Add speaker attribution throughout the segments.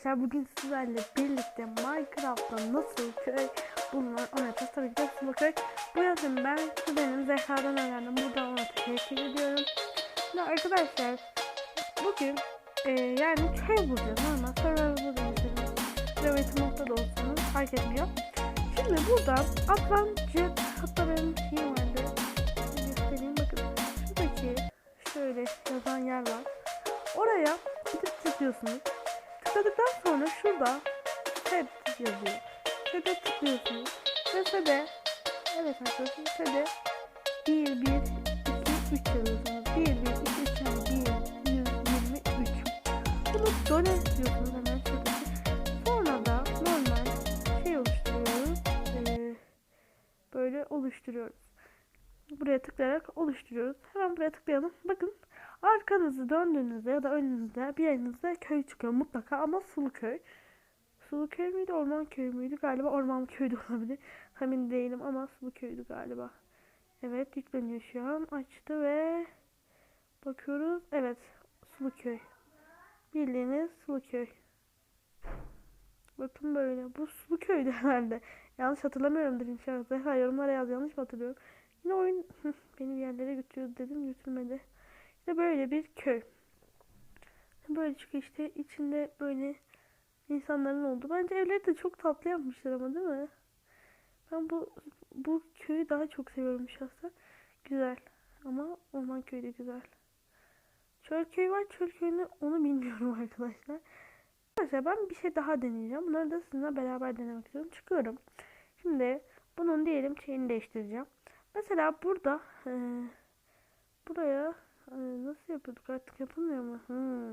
Speaker 1: arkadaşlar bugün sizlerle birlikte Minecraft'ta nasıl köy bulunur onu yapacağız. Tabii ki de Sulu köy. Bu yöntemi ben kuzenim Zehra'dan öğrendim. Burada ona teşekkür ediyorum. Şimdi arkadaşlar bugün e, yani köy bulacağız. Normal survival'da da olsanız, Gravity modda da olsanız fark etmiyor. Şimdi buradan Atlantic hatta benim şeyim vardı. Göstereyim bakın. Şuradaki şöyle yazan yer var. Oraya gidip tıklıyorsunuz. Tıkladıktan sonra şurada tab yazıyor. Tab'e tıklıyorsunuz. Ve sede evet arkadaşlar sede 1 1 2 3 yazıyorsunuz. 1 1 2 3 yani 1 123. Bunu done diyorsunuz hemen şuradaki. Sonra da normal şey oluşturuyoruz. Ee, böyle oluşturuyoruz. Buraya tıklayarak oluşturuyoruz. Hemen buraya tıklayalım. Bakın arkanızı döndüğünüzde ya da önünüzde bir yerinizde köy çıkıyor mutlaka ama sulu köy. Sulu köy müydü orman köy müydü galiba orman köy de olabilir. Emin değilim ama sulu köydü galiba. Evet yükleniyor şu an açtı ve bakıyoruz. Evet sulu köy. Bildiğiniz sulu köy. Bakın böyle. Bu sulu köydü herhalde. Yanlış hatırlamıyorumdur inşallah. Zehra yorumlara yaz yanlış mı hatırlıyorum. Yine oyun beni bir yerlere götürüyordu dedim götürmedi. İşte böyle bir köy. Böyle çıkıyor işte içinde böyle insanların olduğu. Bence evleri de çok tatlı yapmışlar ama değil mi? Ben bu bu köyü daha çok seviyorum şahsen. Güzel. Ama orman köyü de güzel. Çöl köyü var. Çöl köyünü onu bilmiyorum arkadaşlar. Arkadaşlar ben bir şey daha deneyeceğim. Bunları da sizinle beraber denemek istiyorum. Çıkıyorum. Şimdi bunun diyelim şeyini değiştireceğim. Mesela burada e, buraya e, nasıl yapıyorduk artık yapılmıyor mu? Hmm.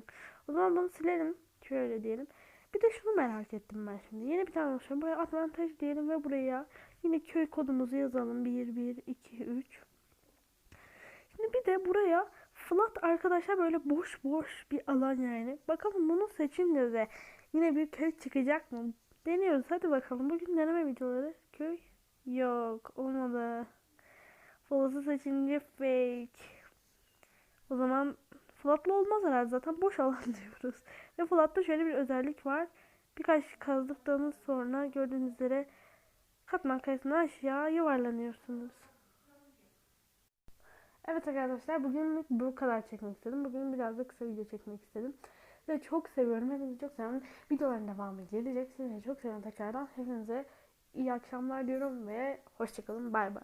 Speaker 1: O zaman bunu silelim. Şöyle diyelim. Bir de şunu merak ettim ben şimdi. Yeni bir tane oluşturuyorum. Buraya advantaj diyelim ve buraya yine köy kodumuzu yazalım. 1, 1, 2, 3. Şimdi bir de buraya flat arkadaşlar böyle boş boş bir alan yani. Bakalım bunu seçince de yine bir köy çıkacak mı? Deniyoruz. Hadi bakalım. Bugün deneme videoları. Köy yok. Olmadı. Falası seçince fake. O zaman flatlı olmaz herhalde zaten boş alan diyoruz. Ve flatta şöyle bir özellik var. Birkaç kazdıktan sonra gördüğünüz üzere katman kayasına aşağı yuvarlanıyorsunuz. Evet arkadaşlar bugünlük bu kadar çekmek istedim. Bugün biraz da kısa video çekmek istedim. Ve çok seviyorum. Hepinizi çok seviyorum. Videoların devamı gelecek. Sizi çok seviyorum tekrardan. Hepinize iyi akşamlar diyorum ve hoşçakalın. Bay bay.